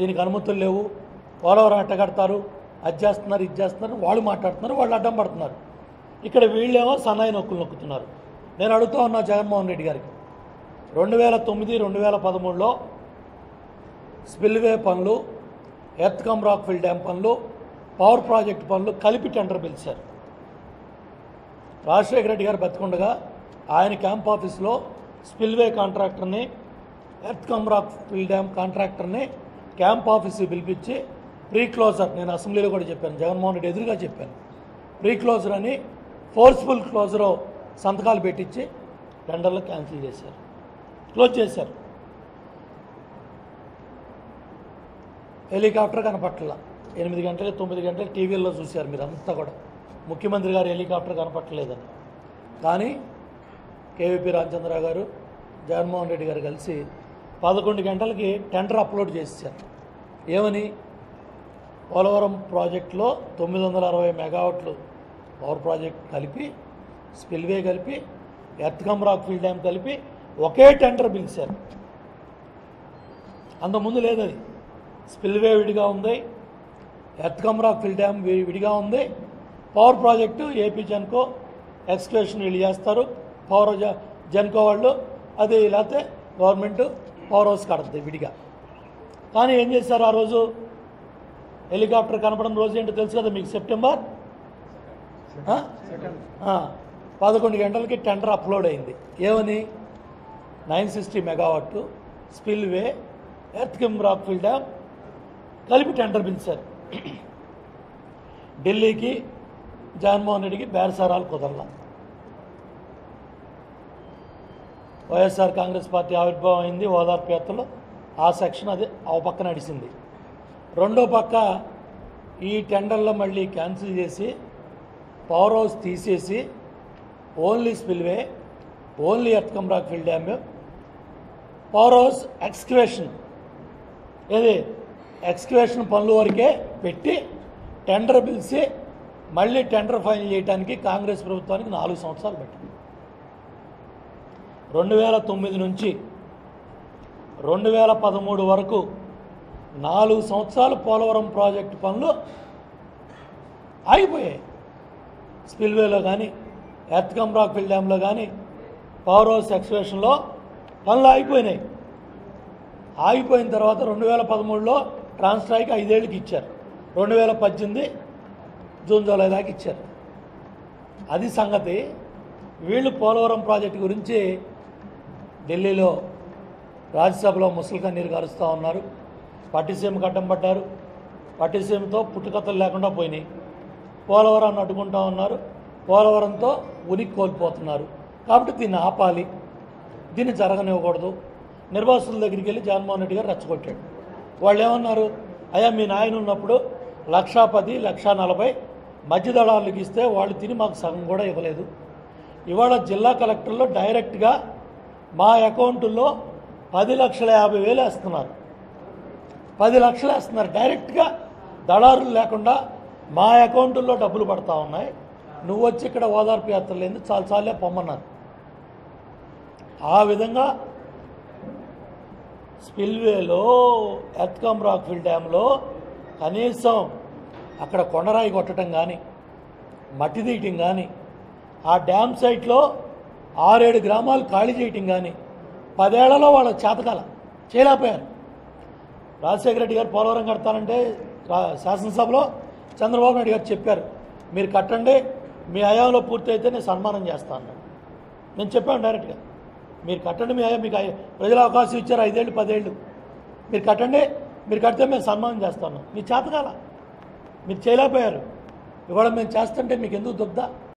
దీనికి అనుమతులు లేవు. పోలవరం ఎట్టగడతారు అది చేస్తున్నారు ఇది చేస్తున్నారు. వాళ్ళు మాట్లాడుతున్నారు వాళ్ళు అడ్డం పడుతున్నారు. ఇక్కడ వీళ్ళేమో సన్నాయి నొక్కులు నొక్కుతున్నారు. నేను అడుగుతూ ఉన్నా జగన్మోహన్ రెడ్డి గారికి. రెండు వేల తొమ్మిది రెండు వేల పదమూడులో స్పిల్వే పనులు ఎత్కమ్ రాక్ఫిల్ డ్యామ్ పనులు పవర్ ప్రాజెక్ట్ పనులు కలిపి టెండర్ పిలిచారు. రాజశేఖర రెడ్డి గారు బతికుండగా ఆయన క్యాంప్ ఆఫీస్లో స్పిల్వే కాంట్రాక్టర్ని ఎర్త్ కమ్ రాక్ఫిల్ డ్యామ్ కాంట్రాక్టర్ని క్యాంప్ ఆఫీస్కి పిలిపించి ప్రీ క్లోజర్ నేను అసెంబ్లీలో కూడా చెప్పాను జగన్మోహన్ రెడ్డి ఎదురుగా చెప్పాను. ప్రీ క్లోజర్ అని ఫోర్స్ఫుల్ క్లోజర్ సంతకాలు పెట్టించి టెండర్లు క్యాన్సిల్ చేశారు. క్లోజ్ చేశారు. హెలికాప్టర్ కనపట్ల. ఎనిమిది గంటలు తొమ్మిది గంటలు టీవీల్లో చూశారు మీరు అంతా కూడా. ముఖ్యమంత్రి గారు హెలికాప్టర్ కనపట్టలేదని. కానీ కేవీపీ రామచంద్రరావు గారు జగన్మోహన్ రెడ్డి గారు కలిసి పదకొండు గంటలకి టెండర్ అప్లోడ్ చేశారు ఏమని? పోలవరం ప్రాజెక్టులో తొమ్మిది వందల అరవై మెగావాట్లు పవర్ ప్రాజెక్ట్ కలిపి స్పిల్వే కలిపి ఎర్త్కమ్ రాక్ఫిల్ డ్యామ్ కలిపి ఒకే టెండర్ పిలిచారు. అంతకుముందు లేదు అది. స్పిల్వే విడిగా ఉంది ఎర్త్కమ్ రాక్ఫిల్ డ్యామ్ విడిగా ఉంది. Power project AP Genco excavation వీళ్ళు చేస్తారు. పవర్ జ- జెన్కో వాళ్ళు అది లేకపోతే గవర్నమెంట్ పవర్ హౌస్ కడుతుంది విడిగా. కానీ ఏం చేశారు ఆ రోజు? హెలికాప్టర్ కనపడడం రోజు ఏంటో తెలుసు కదా మీకు? సెప్టెంబర్? పదకొండు గంటలకి టెండర్ అప్లోడ్ అయింది. ఏమని? Nine sixty megawatt spillway earth cum rockfill dam కలిపి టెండర్ పిలిచారు. ఢిల్లీకి జగన్మోహన్ రెడ్డికి బేరసారాలు కుదరలా. వైఎస్ఆర్ కాంగ్రెస్ పార్టీ ఆవిర్భావం అయింది ఓదార్పు యాత్రలో ఆ సెక్షన్ అది ఆ పక్క నడిచింది. రెండో పక్క ఈ టెండర్లో మళ్ళీ క్యాన్సిల్ చేసి పవర్ హౌస్ తీసేసి only spillway only earth cum fill dam power house excavation ఏది? ఎక్స్క్వేషన్ పనుల వరకే పెట్టి టెండర్ పిలిచి మళ్ళీ టెండర్ ఫైనల్ చేయడానికి కాంగ్రెస్ ప్రభుత్వానికి నాలుగు సంవత్సరాలు పట్టింది. రెండు వేల తొమ్మిది నుంచి రెండు వేల పదమూడు వరకు నాలుగు సంవత్సరాలు పోలవరం ప్రాజెక్టు పనులు ఆగిపోయాయి. స్పిల్వేలో కానీ ఎత్కమ్ రాక్ఫిల్ డ్యాంలో కానీ పవర్ హౌస్ ఎక్స్ప్రెషన్లో పనులు ఆగిపోయినాయి. ఆగిపోయిన తర్వాత రెండు వేల పదమూడులో ట్రాన్స్ట్రాయికి ఐదేళ్ళకి ఇచ్చారు. రెండు వేల పద్దెనిమిది జూన్ జూలై దాకా ఇచ్చారు. అది సంగతి. వీళ్ళు పోలవరం ప్రాజెక్టు గురించి ఢిల్లీలో రాజ్యసభలో ముసలి నీరు కరుస్తూ ఉన్నారు. పట్టిసీమ కట్టం పడ్డారు. పట్టిసీమతో పుట్టుకథలు లేకుండా పోయినాయి. పోలవరాన్ని అడ్డుకుంటా ఉన్నారు. పోలవరంతో ఉనికి కోల్పోతున్నారు. కాబట్టి దీన్ని ఆపాలి. దీన్ని జరగనివ్వకూడదు. నిర్వాసుల దగ్గరికి వెళ్ళి జగన్మోహన్ రెడ్డి గారు రెచ్చగొట్టాడు. వాళ్ళు ఏమన్నారు? అయ్యా మీ నాయన ఉన్నప్పుడు లక్షా పది లక్షా నలభై మధ్యదళాలకు ఇస్తే వాళ్ళు తిని మాకు సగం కూడా ఇవ్వలేదు. ఇవాళ జిల్లా కలెక్టర్లో డైరెక్ట్గా మా అకౌంటులో పది లక్షల యాభై వేలు వేస్తున్నారు. పది లక్షలు వేస్తున్నారు. డైరెక్ట్గా దళారులు లేకుండా మా అకౌంటుల్లో డబ్బులు పడతా ఉన్నాయి. నువ్వు వచ్చి ఇక్కడ ఓదార్పు యాత్రలు ఎందుకు చాలాసార్లే పొమ్మన్నారు. ఆ విధంగా స్పిల్వేలో ఎత్కమ్ రాక్ఫిల్ డ్యాంలో కనీసం అక్కడ కొండరాయి కొట్టడం కానీ మట్టి తీయటం కానీ ఆ డ్యామ్ సైట్లో ఆరేడు గ్రామాలు ఖాళీ చేయటం కానీ పదేళ్ళలో వాళ్ళ చేతకాల చేయలేకపోయారు. రాజశేఖర రెడ్డి గారు పోలవరం కడతానంటే శాసనసభలో చంద్రబాబు నాయుడు గారు చెప్పారు మీరు కట్టండి మీ హయాంలో పూర్తి అయితే నేను సన్మానం చేస్తాను అన్నాడు నేను చెప్పాను డైరెక్ట్గా మీరు కట్టండి మీ హయా- మీకు ప్రజల ప్రజలు అవకాశం ఇచ్చారు ఐదేళ్ళు పదేళ్ళు. మీరు కట్టండి మీరు కడితే మేము సన్మానం చేస్తాను మీ చేతకాల. మీరు చేయలేకపోయారు. ఇవాళ మేము చేస్తుంటే మీకు ఎందుకు దుగ్ధ?